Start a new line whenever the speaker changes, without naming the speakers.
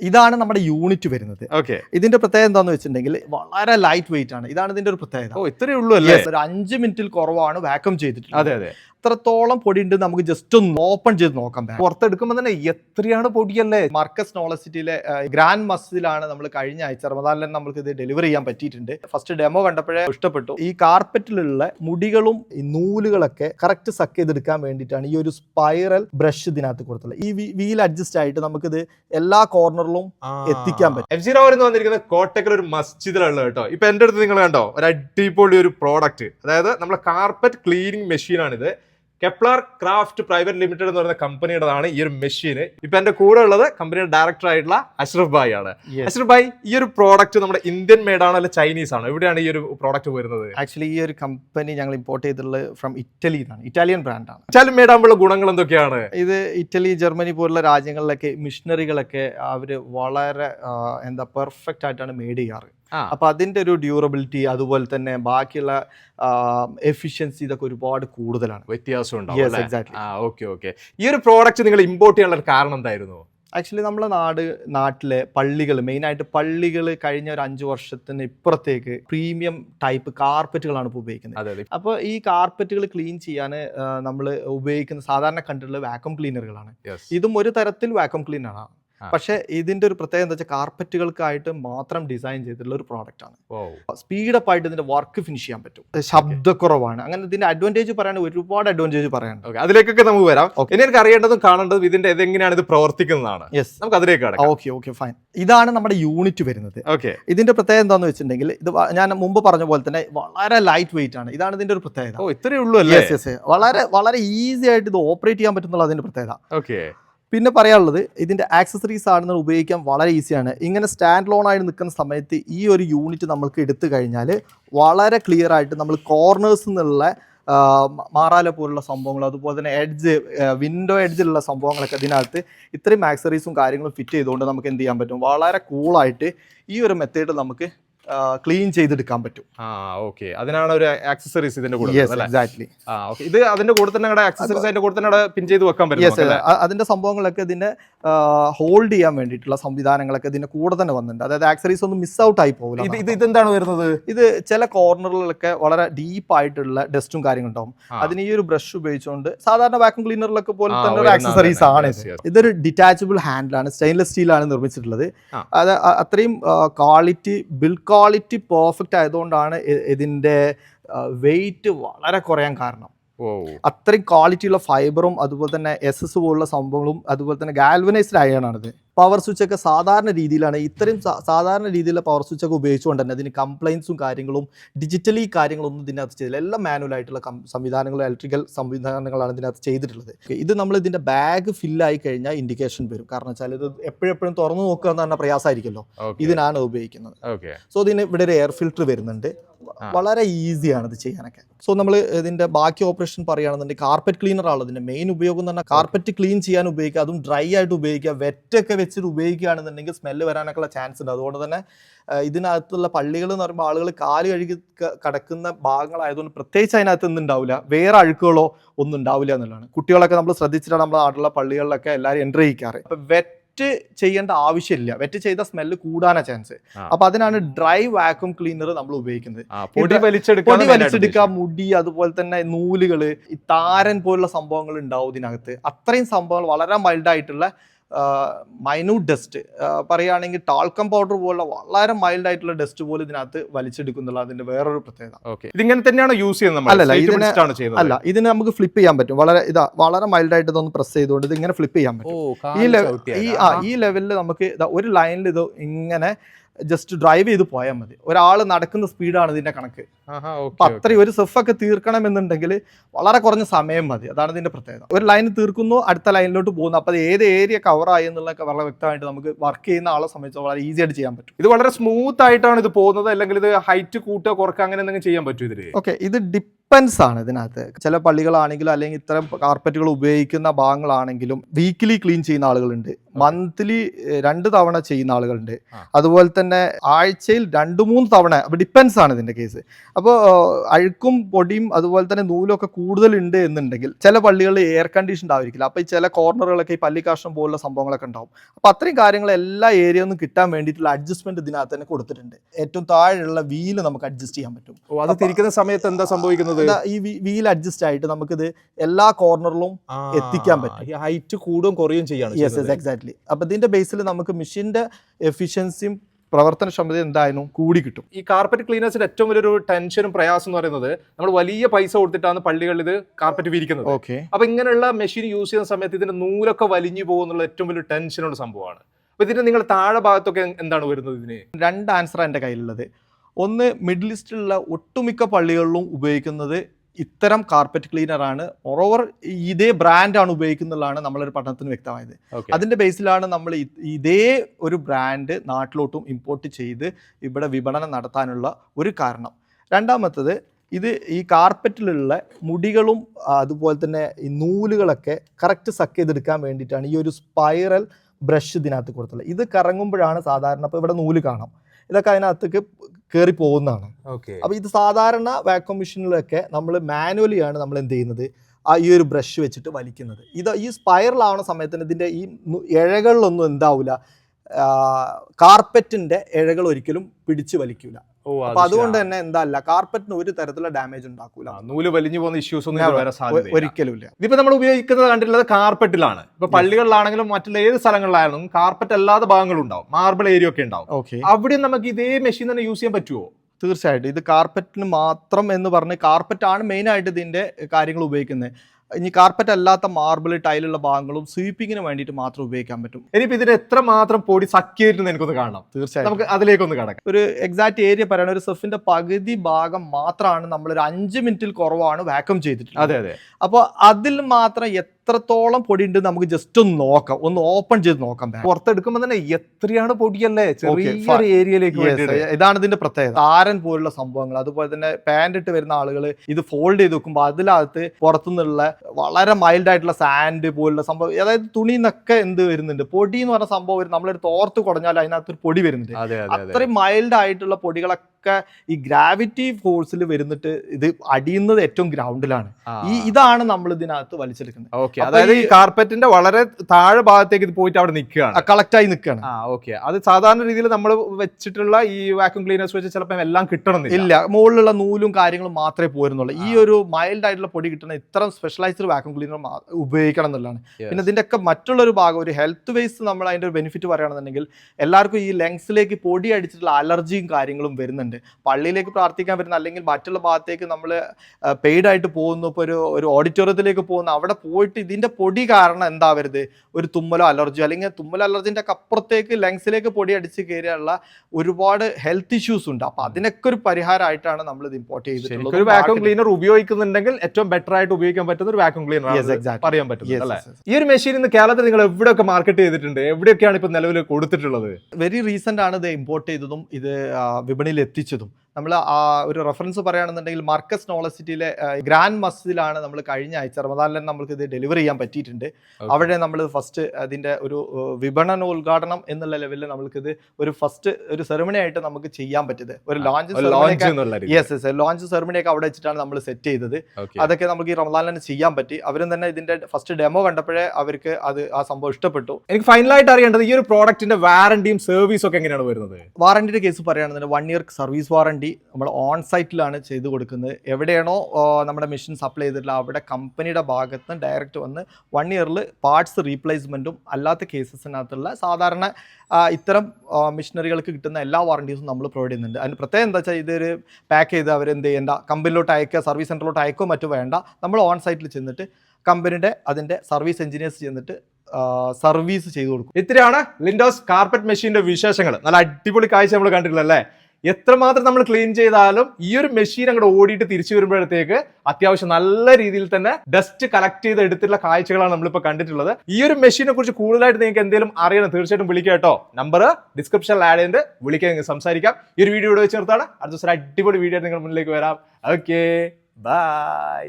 ഇതാണ് നമ്മുടെ യൂണിറ്റ് വരുന്നത്.
ഓക്കെ
ഇതിന്റെ പ്രത്യേകത എന്താന്ന് വെച്ചിട്ടുണ്ടെങ്കിൽ വളരെ ലൈറ്റ് വെയിറ്റ് ആണ്. ഇതാണ് ഇതിന്റെ ഒരു പ്രത്യേകത.
ഓ ഇത്രയേ ഉള്ളൂ അല്ലേ?
ഒരു അഞ്ച് മിനിറ്റിൽ കുറവാണ് വാക്വം ചെയ്തിട്ടുള്ളത്.
അതെ അതെ.
എത്രത്തോളം പൊടി ഉണ്ട് നമുക്ക് ജസ്റ്റ് ഒന്ന് ഓപ്പൺ ചെയ്ത് നോക്കാം
പുറത്തെടുക്കുമ്പോൾ തന്നെ എത്രയാണ് പൊടിയല്ലേ?
മാർക്കസ് നോളസിറ്റിയിലെ ഗ്രാൻഡ് മസ്ജിലാണ് നമ്മൾ കഴിഞ്ഞ ആഴ്ച റമദാനിൽ തന്നെ നമുക്ക് ഇത് ഡെലിവറി ചെയ്യാൻ പറ്റിയിട്ടുണ്ട്. ഫസ്റ്റ് ഡെമോ കണ്ടപ്പോഴേ ഇഷ്ടപ്പെട്ടു. ഈ കാർപ്പറ്റിലുള്ള മുടികളും നൂലുകളൊക്കെ കറക്റ്റ് സക്ക് ചെയ്തെടുക്കാൻ വേണ്ടിയിട്ടാണ് ഈ ഒരു സ്പൈറൽ ബ്രഷ് ഇതിനകത്ത് കൊടുത്തുള്ളത്. ഈ വീൽ അഡ്ജസ്റ്റ് ആയിട്ട് നമുക്കിത് എല്ലാ കോർണറിലും എത്തിക്കാൻ പറ്റും.
എഫ് എന്ന് വന്നിരിക്കുന്നത് കോട്ടക്കൽ ഒരു മസ്ജിദിലുള്ള കേട്ടോ. ഇപ്പൊ എന്റെ അടുത്ത് നിങ്ങൾ കണ്ടോ ഒരു അടിപൊളി ഒരു പ്രോഡക്റ്റ് അതായത് നമ്മളെ കാർപ്പറ്റ് ക്ലീനിങ് മെഷീൻ ആണിത്. കെപ്ലർ ക്രാഫ്റ്റ് പ്രൈവറ്റ് ലിമിറ്റഡ് എന്ന് പറയുന്ന കമ്പനിയുടേതാണ് ഈ ഒരു മെഷീൻ ഇപ്പൊ എന്റെ കൂടെ ഉള്ളത് കമ്പനിയുടെ ഡയറക്ടർ ആയിട്ടുള്ള അഷ്റഫ് ഭായ് ആണ്. അഷ്റഫ് ഭായ് ഈ ഒരു പ്രോഡക്റ്റ് നമ്മുടെ ഇന്ത്യൻ മെയ്ഡ് ആണോ അല്ല ചൈനീസ് ആണോ? എവിടെയാണ് ഈ ഒരു പ്രോഡക്റ്റ് വരുന്നത്?
ആക്ച്വലി ഈ ഒരു കമ്പനി ഞങ്ങൾ ഇമ്പോർട്ട് ചെയ്തിട്ടുള്ളത് ഫ്രം ഇറ്റലി എന്നാണ് ഇറ്റാലിയൻ ബ്രാൻഡാണ്
ഇറ്റാലിയൻ മെയ്ഡ് ആകുമ്പോൾ ഗുണങ്ങൾ എന്തൊക്കെയാണ്?
ഇത് ഇറ്റലി ജർമ്മനി പോലുള്ള രാജ്യങ്ങളിലൊക്കെ മിഷനറികളൊക്കെ അവർ വളരെ എന്താ പെർഫെക്റ്റ് ആയിട്ടാണ് മെയ്ഡ് ചെയ്യാറ്. അപ്പൊ അതിന്റെ ഒരു ഡ്യൂറബിലിറ്റി അതുപോലെ തന്നെ ബാക്കിയുള്ള എഫിഷ്യൻസി ഇതൊക്കെ ഒരുപാട് കൂടുതലാണ്.
വ്യത്യാസം ഉണ്ടാവും
Yes,
അല്ലേ? ഓക്കെ ഓക്കെ ഈ ഒരു പ്രോഡക്റ്റ് നിങ്ങൾ ഇമ്പോർട്ട് ചെയ്യാനുള്ള കാരണം എന്തായിരുന്നു?
ആക്ച്വലി നമ്മളെ നാട് നാട്ടിലെ പള്ളികൾ മെയിനായിട്ട് പള്ളികൾ കഴിഞ്ഞ ഒരു അഞ്ച് വർഷത്തിന് ഇപ്പുറത്തേക്ക് പ്രീമിയം ടൈപ്പ് കാർപ്പറ്റുകളാണ് ഇപ്പോൾ ഉപയോഗിക്കുന്നത്. അപ്പോൾ ഈ കാർപ്പറ്റുകൾ ക്ലീൻ ചെയ്യാൻ നമ്മൾ ഉപയോഗിക്കുന്ന സാധാരണ കണ്ടിട്ടുള്ള വാക്വം ക്ലീനറുകളാണ്. ഇതും ഒരു തരത്തിൽ വാക്വം
ആ.
പക്ഷേ ഇതിന്റെ ഒരു പ്രത്യേകത എന്താ വെച്ചാൽ കാർപ്പറ്റുകൾക്കായിട്ട് മാത്രം ഡിസൈൻ ചെയ്തിട്ടുള്ള ഒരു പ്രോഡക്റ്റ് ആണ്
സ്പീഡ്
അപ്പ് ആയിട്ട് ഇതിന്റെ വർക്ക് ഫിനിഷ് ചെയ്യാൻ പറ്റും. ശബ്ദക്കുറവാണ്. അങ്ങനെ ഇതിന്റെ അഡ്വാന്റേജ് പറയാൻ ഒരുപാട് അഡ്വാന്റേജ് പറയാനുണ്ട്.
ഓക്കെ അതിലേക്കൊക്കെ നമുക്ക് വരാം. ഇനി എനിക്ക് അറിയേണ്ടതും കാണേണ്ടതും ഇതിന്റെ എങ്ങനെയാണ് ഇത് പ്രവർത്തിക്കുന്നതാണ്.
യെസ്
നമുക്ക് അതിലേക്ക്
ഓക്കെ ഓക്കെ ഫൈൻ. ഇതാണ് നമ്മുടെ യൂണിറ്റ് വരുന്നത്.
ഓക്കെ.
ഇതിന്റെ പ്രത്യേകത എന്താണെന്ന് വെച്ചിട്ടുണ്ടെങ്കിൽ ഇത് ഞാൻ മുമ്പ് പറഞ്ഞ പോലെ തന്നെ വളരെ ലൈറ്റ് വെയിറ്റ് ആണ്. ഇതാണ് ഇതിന്റെ ഒരു പ്രത്യേകത.
ഓ ഇത്രയേ ഉള്ളൂ അല്ലേ?
യെസ് യെസ് വളരെ വളരെ ഈസി ആയിട്ട് ഇത് ഓപ്പറേറ്റ് ചെയ്യാൻ പറ്റുന്നുള്ള അതിന്റെ പ്രത്യേകത.
ഓക്കെ.
പിന്നെ പറയാനുള്ളത് ഇതിന്റെ ആക്സസറീസ് ആണെന്ന് ഉപയോഗിക്കാൻ വളരെ ഈസിയാണ് ഇങ്ങനെ സ്റ്റാൻഡ് ലോൺ ആയിട്ട് നിൽക്കുന്ന സമയത്ത് ഈ ഒരു യൂണിറ്റ് നമ്മൾക്ക് എടുത്തു കഴിഞ്ഞാൽ വളരെ ക്ലിയർ ആയിട്ട് നമ്മൾ കോർണേഴ്സ് നിന്നുള്ള മാറാല പോലുള്ള സംഭവങ്ങൾ അതുപോലെ തന്നെ എഡ്ജ് വിൻഡോ എഡ്ജിലുള്ള സംഭവങ്ങളൊക്കെ ഇതിനകത്ത് ഇത്രയും ആക്സറീസും കാര്യങ്ങളും ഫിറ്റ് ചെയ്തുകൊണ്ട് നമുക്ക് എന്ത് ചെയ്യാൻ പറ്റും? വളരെ കൂളായിട്ട് ഈ ഒരു മെത്തേഡ് നമുക്ക് ക്ലീൻ ചെയ്തെടുക്കാൻ പറ്റും
ആ ഓക്കെ അതിനാണ് ഒരു ആക്സസറീസ് ഇതിന്റെ കൂടെ?
എക്സാക്ട്ലി
ആ ഓക്കെ ഇത് അതിന്റെ കൂടെ തന്നെ ആക്സസറീസ് അതിന്റെ കൂടെ തന്നെ പിൻ ചെയ്ത് വെക്കാൻ പറ്റും?
അതിന്റെ സംഭവങ്ങളൊക്കെ ഇതിനെ ഹോൾഡ് ചെയ്യാൻ വേണ്ടിയിട്ടുള്ള സംവിധാനങ്ങളൊക്കെ ഇതിന്റെ കൂടെ തന്നെ വന്നിട്ടുണ്ട്. അതായത് ആക്സറീസ് ഒന്നും മിസ് ഔട്ട് ആയി പോകില്ല
ഇത് ഇതെന്താണ് വരുന്നത്?
ഇത് ചില കോർണറുകളിലൊക്കെ വളരെ ഡീപ്പ് ആയിട്ടുള്ള ഡസ്റ്റും കാര്യങ്ങളും ഉണ്ടാവും. അതിന് ഈ ഒരു ബ്രഷ് ഉപയോഗിച്ചുകൊണ്ട് സാധാരണ വാക്യൂം ക്ലീനറിലൊക്കെ പോലെ തന്നെ ഒരു ആക്സസറീസ് ആണ്. ഇതൊരു ഡിറ്റാച്ചബിൾ ഹാൻഡിലാണ് സ്റ്റെയിൻലെസ് സ്റ്റീലാണ് നിർമ്മിച്ചിട്ടുള്ളത്. അത് അത്രയും ക്വാളിറ്റി ബിൽ ക്വാളിറ്റി പെർഫെക്റ്റ് ആയതുകൊണ്ടാണ് ഇതിന്റെ ഇതിന്റെ വെയിറ്റ് വളരെ കുറയാൻ കാരണം. അത്രയും ക്വാളിറ്റിയുള്ള ഫൈബറും അതുപോലെ തന്നെ എസ് എസ് പോലുള്ള സംഭവങ്ങളും അതുപോലെ തന്നെ ഗാൽവനൈസ്ഡ് അയണാണിത് പവർ സ്വിച്ച് ഒക്കെ സാധാരണ രീതിയിലാണ്. ഇത്രയും സാധാരണ രീതിയിലുള്ള പവർ സ്വിച്ച് ഒക്കെ ഉപയോഗിച്ചുകൊണ്ട് തന്നെ അതിന് കംപ്ലൈൻസും കാര്യങ്ങളും ഡിജിറ്റലി കാര്യങ്ങളൊന്നും ഇതിനകത്ത് ചെയ്തില്ല. എല്ലാം മാനുവൽ ആയിട്ടുള്ള കം- സംവിധാനങ്ങളും ഇലക്ട്രിക്കൽ സംവിധാനങ്ങളാണ് ഇതിനകത്ത് ചെയ്തിട്ടുള്ളത്. ഇത് നമ്മൾ ഇതിന്റെ ബാഗ് ഫില്ലായി കഴിഞ്ഞാൽ ഇൻഡിക്കേഷൻ വരും. കാരണം വെച്ചാൽ ഇത് എപ്പോഴെപ്പോഴും തുറന്നു നോക്കുക എന്ന് പറഞ്ഞാൽ പ്രയാസമായിരിക്കുമല്ലോ. ഇതിനാണ് ഉപയോഗിക്കുന്നത്. സോ ഇതിന് ഇവിടെ ഒരു എയർ ഫിൽറ്റർ വരുന്നുണ്ട്. വളരെ ഈസിയാണ് ഇത് ചെയ്യാനൊക്കെ. സോ നമ്മൾ ഇതിന്റെ ബാക്കി ഓപ്പറേഷൻ പറയുകയാണെന്നുണ്ടെങ്കിൽ കാർപ്പറ്റ് ക്ലീനർ ആണ് ഇതിന്റെ മെയിൻ ഉപയോഗം എന്ന് പറഞ്ഞാൽ കാർപ്പറ്റ് ക്ലീൻ ചെയ്യാൻ ഉപയോഗിക്കുക അതും ഡ്രൈ ആയിട്ട് ഉപയോഗിക്കുക വെറ്റൊക്കെ വെച്ചിട്ട് ഉപയോഗിക്കുകയാണെന്നുണ്ടെങ്കിൽ സ്മെല്ല് വരാനൊക്കെയുള്ള ചാൻസ് ഉണ്ട്. അതുകൊണ്ട് തന്നെ ഇതിനകത്തുള്ള പള്ളികൾ എന്ന് പറയുമ്പോൾ ആളുകൾ കാൽ കഴുകി കടക്കുന്ന ഭാഗങ്ങളായതുകൊണ്ട് പ്രത്യേകിച്ച് അതിനകത്ത് ഒന്നും ഉണ്ടാവില്ല. വേറെ അഴുക്കുകളോ ഒന്നും ഉണ്ടാവില്ല എന്നുള്ളതാണ്. കുട്ടികളൊക്കെ നമ്മൾ ശ്രദ്ധിച്ചിട്ടാണ് നമ്മുടെ നാട്ടിലുള്ള പള്ളികളിലൊക്കെ എല്ലാവരും എന്റർ ചെയ്യിക്കാറ്. അപ്പൊ വെറ്റ് ചെയ്യേണ്ട ആവശ്യമില്ല. വെറ്റ് ചെയ്ത സ്മെല്ല് കൂടാനാ ചാൻസ്. അപ്പൊ അതിനാണ് ഡ്രൈ വാക്യൂം ക്ലീനർ നമ്മൾ ഉപയോഗിക്കുന്നത്.
പൊടി
വലിച്ചെടുക്കുക മുടി അതുപോലെ തന്നെ നൂലുകൾ ഈ താരൻ പോലുള്ള സംഭവങ്ങൾ ഉണ്ടാവും ഇതിനകത്ത്. അത്രയും സംഭവങ്ങൾ വളരെ മൈൽഡ് ആയിട്ടുള്ള മൈന്യൂട്ട് ഡസ്റ്റ് പറയുകയാണെങ്കിൽ ടാൾക്കം പൗഡർ പോലുള്ള വളരെ മൈൽഡ് ആയിട്ടുള്ള ഡസ്റ്റ് പോലും ഇതിനകത്ത് വലിച്ചെടുക്കുന്നുള്ള അതിന്റെ വേറൊരു പ്രത്യേകത.
ഓക്കെ ഇതിങ്ങനെ തന്നെയാണ് യൂസ് ചെയ്യുന്നത് നമ്മൾ. അല്ല
ഇതിനെ-
ചെയ്യുന്നത്.
അല്ല ഇതിന് നമുക്ക് ഫ്ലിപ്പ് ചെയ്യാൻ പറ്റും. വളരെ ഇതാ വളരെ മൈൽഡ് ആയിട്ട് ഇതൊന്ന് പ്രസ് ചെയ്തുകൊണ്ട് ഇത് ഇങ്ങനെ ഫ്ലിപ്പ് ചെയ്യാൻ പറ്റും. ഈ. ഈ ആ ഈ ലെവലിൽ നമുക്ക് ഇതാ ഒരു ലൈനിൽ ഇത് ഇങ്ങനെ ജസ്റ്റ് ഡ്രൈവ് ചെയ്ത് പോയാൽ മതി. ഒരാൾ നടക്കുന്ന സ്പീഡാണ് ഇതിന്റെ കണക്ക്. അപ്പൊ. അത്രയും ഒരു സെഫൊക്കെ തീർക്കണം എന്നുണ്ടെങ്കിൽ വളരെ കുറഞ്ഞ സമയം മതി. അതാണ് ഇതിന്റെ പ്രത്യേകത. ഒരു ലൈൻ തീർക്കുന്നു അടുത്ത ലൈനിലോട്ട് പോകുന്നു. അപ്പൊ അത് ഏത് ഏരിയ കവർ ആയി എന്നുള്ളതൊക്കെ വളരെ വ്യക്തമായിട്ട് നമുക്ക് വർക്ക് ചെയ്യുന്ന ആളെ സംബന്ധിച്ച് വളരെ ഈസി ആയിട്ട് ചെയ്യാൻ പറ്റും.
ഇത് വളരെ സ്മൂത്ത് ആയിട്ടാണ് ഇത് പോകുന്നത്? അല്ലെങ്കിൽ ഇത് ഹൈറ്റ് കൂട്ടുക കുറക്കുക അങ്ങനെ എന്തെങ്കിലും ചെയ്യാൻ പറ്റും ഇതിൽ
ഓക്കെ ഇത് ഡിപ്പെൻഡ് ഡിപ്പെൻസ് ആണ് ഇതിനകത്ത്. ചില പള്ളികളാണെങ്കിലും അല്ലെങ്കിൽ ഇത്തരം കാർപ്പറ്റുകൾ ഉപയോഗിക്കുന്ന ഭാഗങ്ങളാണെങ്കിലും വീക്കിലി ക്ലീൻ ചെയ്യുന്ന ആളുകളുണ്ട്. മന്ത്ലി രണ്ട് തവണ ചെയ്യുന്ന ആളുകളുണ്ട്. അതുപോലെ തന്നെ ആഴ്ചയിൽ രണ്ട് മൂന്ന് തവണ ഡിപ്പെൻസ് ആണ് ഇതിന്റെ കേസ് അപ്പോൾ അഴുക്കും പൊടിയും അതുപോലെ തന്നെ നൂലൊക്കെ ഒക്കെ കൂടുതലുണ്ട് എന്നുണ്ടെങ്കിൽ ചില പള്ളികളിൽ എയർ കണ്ടീഷൻ ആയിരിക്കില്ല അപ്പോൾ ഈ ചില കോർണറുകളൊക്കെ ഈ പള്ളിക്കാഷ്ടം പോലുള്ള സംഭവങ്ങളൊക്കെ ഉണ്ടാവും. അപ്പോൾ അത്രയും കാര്യങ്ങൾ എല്ലാ ഏരിയ ഒന്നും കിട്ടാൻ വേണ്ടിയിട്ടുള്ള അഡ്ജസ്റ്റ്മെന്റ് ഇതിനകത്ത് തന്നെ കൊടുത്തിട്ടുണ്ട്. ഏറ്റവും താഴെയുള്ള വീൽ നമുക്ക് അഡ്ജസ്റ്റ് ചെയ്യാൻ പറ്റും.
അത് തിരിക്കുന്ന സമയത്ത് എന്താ സംഭവിക്കുന്നത്?
ഈ വീൽ അഡ്ജസ്റ്റ് ആയിട്ട് നമുക്കിത് എല്ലാ കോർണറിലും എത്തിക്കാൻ പറ്റും.
ഹൈറ്റ് കൂടുകയും കുറയും ചെയ്യാണ്
യെസ് യെസ് എക്സാക്ട്ലി അപ്പൊ ഇതിന്റെ ബേസിൽ നമുക്ക് മെഷീന്റെ എഫിഷ്യൻസിയും പ്രവർത്തനക്ഷമത എന്തായാലും കൂടി കിട്ടും.
ഈ കാർപ്പറ്റ് ക്ലീനേഴ്സിന്റെ ഏറ്റവും വലിയൊരു ടെൻഷനും പ്രയാസം എന്ന് പറയുന്നത് നമ്മൾ വലിയ പൈസ കൊടുത്തിട്ടാണ് പള്ളികളിൽ ഇത് കാർപ്പറ്റ് വിരിക്കുന്നത്.
ഓക്കെ
അപ്പൊ ഇങ്ങനെയുള്ള മെഷീൻ യൂസ് ചെയ്യുന്ന സമയത്ത് ഇതിന്റെ നൂലൊക്കെ വലിഞ്ഞു പോകുന്നുള്ള ഏറ്റവും വലിയ ടെൻഷനുള്ള സംഭവമാണ്. അപ്പൊ ഇതിന്റെ നിങ്ങൾ താഴെ ഭാഗത്തൊക്കെ എന്താണ് വരുന്നത് ഇതിന്?
രണ്ട് ആൻസർ എന്റെ കയ്യിലുള്ളത്. ഒന്ന് മിഡിൽ ഈസ്റ്റിലുള്ള ഒട്ടുമിക്ക പള്ളികളിലും ഉപയോഗിക്കുന്നത് ഇത്തരം കാർപ്പറ്റ് ക്ലീനർ ആണ്. ഓവർ ഇതേ ബ്രാൻഡാണ് ഉപയോഗിക്കുന്നതാണ് നമ്മളൊരു പഠനത്തിന് വ്യക്തമായത്. അതിന്റെ ബേസിലാണ് നമ്മൾ ഇതേ ഒരു ബ്രാൻഡ് നാട്ടിലോട്ടും ഇമ്പോർട്ട് ചെയ്ത് ഇവിടെ വിപണനം നടത്താനുള്ള ഒരു കാരണം. രണ്ടാമത്തത് ഇത് ഈ കാർപ്പറ്റിലുള്ള മുടികളും അതുപോലെ തന്നെ ഈ നൂലുകളൊക്കെ കറക്റ്റ് സക്ക് ചെയ്തെടുക്കാൻ വേണ്ടിയിട്ടാണ് ഈ ഒരു സ്പൈറൽ ബ്രഷ് ഇതിനകത്ത് കൊടുത്തുള്ളത്. ഇത് കറങ്ങുമ്പോഴാണ് സാധാരണ ഇപ്പോൾ ഇവിടെ നൂൽ കാണാം. ഇതൊക്കെ അതിനകത്തേക്ക് കയറി പോകുന്നതാണ്
ഓക്കെ.
അപ്പോൾ ഇത് സാധാരണ വാക്വം മെഷീനിലൊക്കെ നമ്മൾ മാനുവലി ആണ് നമ്മൾ എന്ത് ചെയ്യുന്നത്? ആ ഈ ഒരു ബ്രഷ് വെച്ചിട്ട് വലിക്കുന്നത്. ഇത് ഈ സ്പൈറലാവുന്ന സമയത്തിന് ഇതിന്റെ ഈ ഇഴകളിലൊന്നും എന്താവില്ല കാർപ്പറ്റിന്റെ ഇഴകൾ ഒരിക്കലും പിടിച്ച് വലിക്കൂല.
ഓ
അപ്പൊ അതുകൊണ്ട് തന്നെ എന്തല്ല കാർപ്പറ്റിന് ഒരു തരത്തിലുള്ള ഡാമേജ് ഉണ്ടാക്കൂല.
നൂൽ വലിഞ്ഞു പോകുന്ന ഇഷ്യൂസ് ഒന്നും വരാൻ സാധ്യത
ഒരിക്കലും ഇല്ല
ഇതിപ്പോ നമ്മൾ ഉപയോഗിക്കുന്നത് കണ്ടിട്ടുള്ളത് കാർപ്പറ്റിലാണ് ഇപ്പൊ പള്ളികളിലാണെങ്കിലും മറ്റുള്ള ഏത് സ്ഥലങ്ങളിലായാലും കാർപ്പറ്റ് അല്ലാത്ത ഭാഗങ്ങളും ഉണ്ടാവും മാർബിൾ ഏരിയ ഒക്കെ ഉണ്ടാവും.
ഓക്കെ
അവിടെ നമുക്ക് ഇതേ മെഷീൻ തന്നെ യൂസ് ചെയ്യാൻ പറ്റുമോ
തീർച്ചയായിട്ടും. ഇത് കാർപ്പറ്റിന് മാത്രം എന്ന് പറഞ്ഞ് കാർപ്പറ്റാണ് ആയിട്ട് ഇതിന്റെ കാര്യങ്ങൾ ഉപയോഗിക്കുന്നത്. ഇനി കാർപ്പറ്റ് അല്ലാത്ത മാർബിൾ ടൈലുള്ള ഭാഗങ്ങളും സ്വീപ്പിങ്ങിന് വേണ്ടിയിട്ട് മാത്രം ഉപയോഗിക്കാൻ പറ്റും.
ഇനിയിപ്പോൾ ഇതിന് എത്ര മാത്രം പൊടി സക്കിയായിരുന്നു എനിക്കൊന്ന് കാണണം.
തീർച്ചയായും
നമുക്ക് അതിലേക്കൊന്ന് കടക്കാം.
ഒരു എക്സാക്ട് ഏരിയ പറയുന്ന ഒരു സെഫിന്റെ പകുതി ഭാഗം മാത്രമാണ് നമ്മൾ ഒരു അഞ്ച് മിനിറ്റിൽ കുറവാണ് വാക്വം ചെയ്തിട്ട്
അതെ അതെ.
അപ്പോൾ അതിൽ മാത്രം എത്രത്തോളം പൊടി ഉണ്ട് നമുക്ക് ജസ്റ്റ് ഒന്ന് നോക്കാം. ഒന്ന് ഓപ്പൺ ചെയ്ത് നോക്കാം പുറത്തെടുക്കുമ്പോൾ
പുറത്തെടുക്കുമ്പോ തന്നെ എത്രയാണ് പൊടിയല്ലേ?
ചെറിയ
ഏരിയയിലേക്ക്
ഇതാണ് ഇതിന്റെ പ്രത്യേകത. താരൻ പോലുള്ള സംഭവങ്ങൾ. അതുപോലെ തന്നെ പാന്റ് ഇട്ട് വരുന്ന ആളുകൾ ഇത് ഫോൾഡ് ചെയ്ത് വെക്കുമ്പോൾ അതിനകത്ത് പുറത്തുനിന്നുള്ള വളരെ മൈൽഡ് ആയിട്ടുള്ള സാൻഡ് പോലുള്ള സംഭവം അതായത് തുണി നിന്നൊക്കെ എന്ത് വരുന്നുണ്ട്? പൊടി എന്ന് പറഞ്ഞ സംഭവം നമ്മളെടുത്ത് ഓർത്ത് കുടഞ്ഞാൽ അതിനകത്ത് ഒരു പൊടി വരുന്നുണ്ട്.
അതെ അതെ അതെ.
അത്രയും മൈൽഡ് ആയിട്ടുള്ള പൊടികളൊക്കെ ഈ ഗ്രാവിറ്റി ഫോഴ്സിൽ വരുന്നിട്ട് ഇത് അടിയുന്നത് ഏറ്റവും ഗ്രൗണ്ടിലാണ് ഈ ഇതാണ് നമ്മൾ ഇതിനകത്ത് വലിച്ചെടുക്കുന്നത്.
ഓക്കെ അതായത് ഈ കാർപ്പറ്റിന്റെ വളരെ താഴെ ഭാഗത്തേക്ക് ഇത് പോയിട്ട് അവിടെ നിൽക്കുകയാണ്.
കളക്ട് ആയി നിൽക്കുകയാണ്.
ആ ഓക്കെ അത് സാധാരണ രീതിയിൽ നമ്മൾ വെച്ചിട്ടുള്ള ഈ വാക്യൂം ക്ലീനേഴ്സ് വെച്ച് ചിലപ്പോൾ എല്ലാം കിട്ടണം
ഇല്ല മുകളിലുള്ള നൂലും കാര്യങ്ങളും മാത്രമേ പോരുന്നുള്ളൂ. ഈ ഒരു മൈൽഡ് ആയിട്ടുള്ള പൊടി കിട്ടണ ഇത്തരം സ്പെഷ്യലൈസ്ഡ് വാക്യൂം ക്ലീനർ ഉപയോഗിക്കണം എന്നുള്ളതാണ്. പിന്നെ ഇതിന്റെ ഒക്കെ മറ്റുള്ളൊരു ഭാഗം ഒരു ഹെൽത്ത് വൈസ് നമ്മൾ അതിന്റെ ഒരു ബെനിഫിറ്റ് പറയുകയാണെന്നുണ്ടെങ്കിൽ എല്ലാവർക്കും ഈ ലങ്സിലേക്ക് പൊടി അടിച്ചിട്ടുള്ള അലർജിയും കാര്യങ്ങളും വരുന്നുണ്ട്. പള്ളിയിലേക്ക് പ്രാർത്ഥിക്കാൻ വരുന്ന അല്ലെങ്കിൽ മറ്റുള്ള ഭാഗത്തേക്ക് നമ്മൾ പെയ്ഡ് ആയിട്ട് പോകുന്നു. ഇപ്പോൾ ഒരു ഒരു ഓഡിറ്റോറിയത്തിലേക്ക് പോകുന്നു. അവിടെ പോയിട്ട് ഇതിന്റെ പൊടി കാരണം എന്താ വരുത് ഒരു തുമ്മലോ അലർജിയോ അല്ലെങ്കിൽ തുമ്മൽ അലർജിന്റെ ഒക്കെ അപ്പുറത്തേക്ക് ലങ്സിലേക്ക് പൊടി അടിച്ച് കയറിയുള്ള ഒരുപാട് ഹെൽത്ത് ഇഷ്യൂസ് ഉണ്ട്. അപ്പോൾ അതിനൊക്കെ ഒരു പരിഹാരമായിട്ടാണ് നമ്മൾ ഇത് ഇമ്പോർട്ട്
ചെയ്തിട്ടുള്ളത്. ഒരു വാക്യൂം ക്ലീനർ ഉപയോഗിക്കുന്നുണ്ടെങ്കിൽ ഏറ്റവും ബെറ്റർ ആയിട്ട് ഉപയോഗിക്കാൻ പറ്റുന്ന ഒരു വാക്യൂം ക്ലീനർ പറയാൻ പറ്റും ഈ ഒരു മെഷീൻ ഇന്ന് കേരളത്തിൽ നിങ്ങൾ എവിടെയൊക്കെ മാർക്കറ്റ് ചെയ്തിട്ടുണ്ട്? എവിടെയൊക്കെയാണ് ഇപ്പൊ നിലവിൽ കൊടുത്തിട്ടുള്ളത്?
വെരി റീസെന്റ് ആണ് ഇത് ഇമ്പോർട്ട് ചെയ്തതും. ഇത് വിപണിയിൽ വിപണിയിൽ എത്തിച്ചതും നമ്മൾ ആ ഒരു റെഫറൻസ് പറയുകയാണെന്നുണ്ടെങ്കിൽ മാർക്കസ് നോളസിറ്റിയിലെ ഗ്രാൻഡ് മസ്ജിദിലാണ് നമ്മൾ കഴിഞ്ഞ ആഴ്ച റമദാനിൽ നമ്മൾക്ക് ഇത് ഡെലിവർ ചെയ്യാൻ പറ്റിയിട്ടുണ്ട്. അവിടെ നമ്മൾ ഫസ്റ്റ് അതിന്റെ ഒരു വിപണന വിപണനോദ്ഘാടനം എന്നുള്ള ലെവലിൽ നമ്മൾക്കിത് ഒരു ഫസ്റ്റ് ഒരു സെറമണി ആയിട്ട് നമുക്ക് ചെയ്യാൻ പറ്റിയത്. ഒരു
launch
yes yes launch ceremony ഒക്കെ അവിടെ വെച്ചിട്ടാണ് നമ്മൾ സെറ്റ് ചെയ്തത്. അതൊക്കെ നമുക്ക് ഈ റമദാനിൽ തന്നെ ചെയ്യാൻ പറ്റി. അവരും തന്നെ ഇതിന്റെ ഫസ്റ്റ് ഡെമോ കണ്ടപ്പോഴേ അവർക്ക് അത് ആ സംഭവം ഇഷ്ടപ്പെട്ടു.
എനിക്ക് ഫൈനലായിട്ട് അറിയേണ്ടത് ഈ ഒരു പ്രോഡക്റ്റിന്റെ വാറണ്ടിയും സർവീസും ഒക്കെ എങ്ങനെയാണ് വരുന്നത്?
വാറണ്ടിയുടെ കേസ് പറയുകയാണെന്നുണ്ടെങ്കിൽ വൺ ഇയർ സർവീസ് വാറണ്ടി നമ്മൾ ഓൺ സൈറ്റിലാണ് ചെയ്തു കൊടുക്കുന്നത്. എവിടെയാണോ നമ്മുടെ മെഷീൻ സപ്ലൈ ചെയ്തിട്ടുള്ള അവിടെ കമ്പനിയുടെ ഭാഗത്ത് നിന്ന് ഡയറക്റ്റ് വന്ന് വൺ ഇയറിൽ പാർട്സ് റീപ്ലേസ്മെന്റും അല്ലാത്ത കേസസിനകത്തുള്ള സാധാരണ ഇത്തരം മെഷീനറികൾക്ക് കിട്ടുന്ന എല്ലാ വാറണ്ടീസും നമ്മൾ പ്രൊവൈഡ് ചെയ്യുന്നുണ്ട്. അതിന് പ്രത്യേകം എന്താ വെച്ചാൽ ഇതൊരു പാക്ക് ചെയ്ത് അവർ എന്ത് ചെയ്യേണ്ട? കമ്പനിയിലോട്ട് അയക്കുക സർവീസ് സെന്ററിലോട്ട് അയക്കുകയോ മറ്റോ വേണ്ട. നമ്മൾ ഓൺ സൈറ്റിൽ ചെന്നിട്ട് കമ്പനിയുടെ അതിന്റെ സർവീസ് എഞ്ചിനീയേഴ്സ് ചെന്നിട്ട് സർവീസ് ചെയ്തു കൊടുക്കും.
ഇത്രയാണ് ലിൻഡോസ് കാർപ്പറ്റ് മെഷീന്റെ വിശേഷങ്ങൾ. നല്ല അടിപൊളി കാഴ്ച നമ്മൾ കണ്ടിട്ടുള്ളല്ലേ എത്രമാത്രം നമ്മൾ ക്ലീൻ ചെയ്താലും ഈ ഒരു മെഷീൻ അങ്ങോട്ട് ഓടിയിട്ട് തിരിച്ചു വരുമ്പോഴത്തേക്ക് അത്യാവശ്യം നല്ല രീതിയിൽ തന്നെ ഡസ്റ്റ് കളക്ട് ചെയ്ത് എടുത്തിട്ടുള്ള കാഴ്ചകളാണ് നമ്മളിപ്പോൾ കണ്ടിട്ടുള്ളത്. ഈ ഒരു മെഷീനെ കുറിച്ച് കൂടുതലായിട്ട് നിങ്ങൾക്ക് എന്തെങ്കിലും അറിയണം തീർച്ചയായിട്ടും വിളിക്കുക കേട്ടോ. നമ്പർ ഡിസ്ക്രിപ്ഷനിൽ ആഡ് ചെയ്ത് വിളിക്കാൻ നിങ്ങൾക്ക് സംസാരിക്കാം. ഈ ഒരു വീഡിയോ ഇവിടെ വെച്ച് നിർത്താണ്. അടുത്ത ദിവസം അടിപൊളി വീഡിയോ നിങ്ങൾ മുന്നിലേക്ക് വരാം. Okay bye